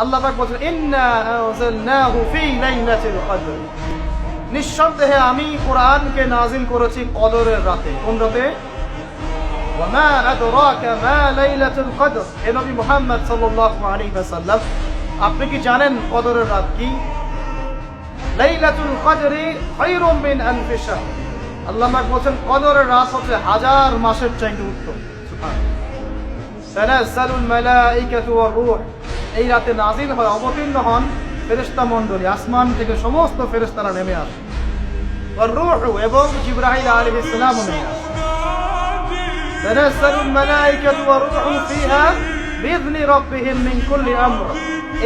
আল্লাহ পাক বলছেন, ইন্না আনজালনাহু ফি লাইলাতিল কদর। নিঃসন্দেহে আমি কোরআনকে নাজিল করেছি কদরের রাতে। কোন রাতে? লাইলাতুল কদর। হে নবী মুহাম্মদ সাল্লাল্লাহু আলাইহি ওয়াসাল্লাম, আপনি কি জানেন কদরের রাত কি? লাইলাতুল কদরি খায়রুম মিন আলফি শাহর। আল্লাহ পাক বলেন কদরের রাত হচ্ছে হাজার মাসের চাইতে উত্তম। সুবহানাল্লাহ। তানাজ্জালুল মালাইকাতু ওয়ার রূহ। এই রাতে নাজিল হয় অবতীর্ণ হন ফেরেস্তা মন্ডলী আসমান থেকে সমস্ত ফেরেস্তারা নেমে আসে। এবং জিব্রাহিল আলী ইসলাম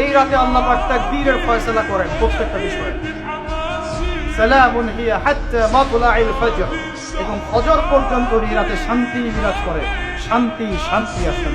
এই রাতে এবং পর্যন্ত এই রাতে শান্তি বিরাজ করে। শান্তি শান্তি আসেন।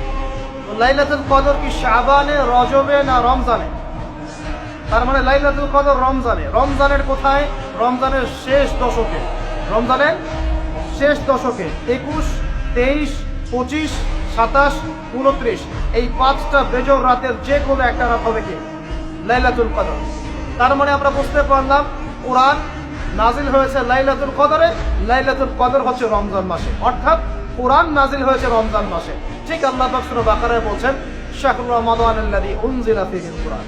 লাইলাতুল কদর কি শাবানে, রজবে না রমজানে? তার মানে লাইলাতুল কদর রমজানে। রমজানের কোথায়? রমজানের শেষ দশকে। রমজানের শেষ দশকে। একুশ, তেইশ, পঁচিশ, সাতাশ উনত্রিশ এই পাঁচটা বেজর রাতের যে কোনো একটা রাত হবে কি? লাইলাতুল কদর। তার মানে আমরা বুঝতে পারলাম, কোরআন নাজিল হয়েছে লাইলাতুল কদরে। লাইলাতুল কদর হচ্ছে রমজান মাসে। অর্থাৎ কোরআন নাজিল হয়েছে রমজান মাসে। ঠিক আল্লাহ পাক সূরা বাকারায় বলছেন শাহরুর রমাদান উনজিলা ফীহিল কুরআন।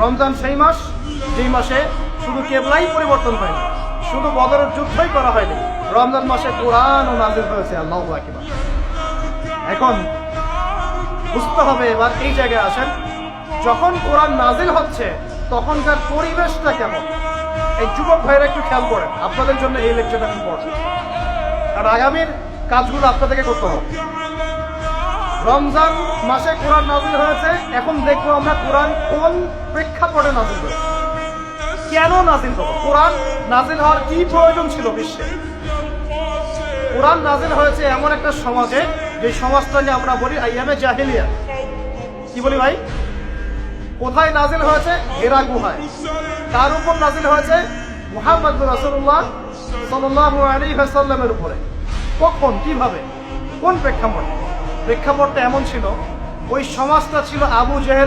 রমজান সেই মাস, যেই মাসে শুধু কেবলাই পরিবর্তন হয়নি, শুধু বদরের যুদ্ধই করা হয়নি, রমজান মাসে কোরআন ও নাজিল হয়েছে, আল্লাহ আকবার। এখন বুঝতে হবে এবার এই জায়গায় আসেন, যখন কোরআন নাজিল হচ্ছে, তখনকার পরিবেশটা কেমন? এই যুবক ভাইরা একটু খেয়াল করেন, আপনাদের জন্য এই লেকচারটা ইম্পর্টেন্ট আর আগামীর কাজগুলো আপনাদেরকে করতে হবে। রমজান মাসে কোরআন নাজিল হয়েছে, এখন দেখব আমরা কোরআন কোন প্রেক্ষাপটে নাজিল হয়েছে। কেন নাজিল হলো? কোরআন নাজিল হওয়ার কি প্রয়োজন ছিল বিশ্বে? কোরআন নাজিল হয়েছে এমন একটা সমাজে, যে সমাজটা নিয়ে আমরা বলি আইয়ামে জাহিলিয়া। কি বলি ভাই? কোথায় নাজিল হয়েছে? হেরা গুহায়। কার উপর নাজিল হয়েছে মুহাম্মদ রাসুল্লাহ সাল্লামের উপরে। কখন? কীভাবে? কোন প্রেক্ষাপটে? প্রেক্ষাপটটা এমন ছিল, ওই সমাজটা ছিল আবু জেহেল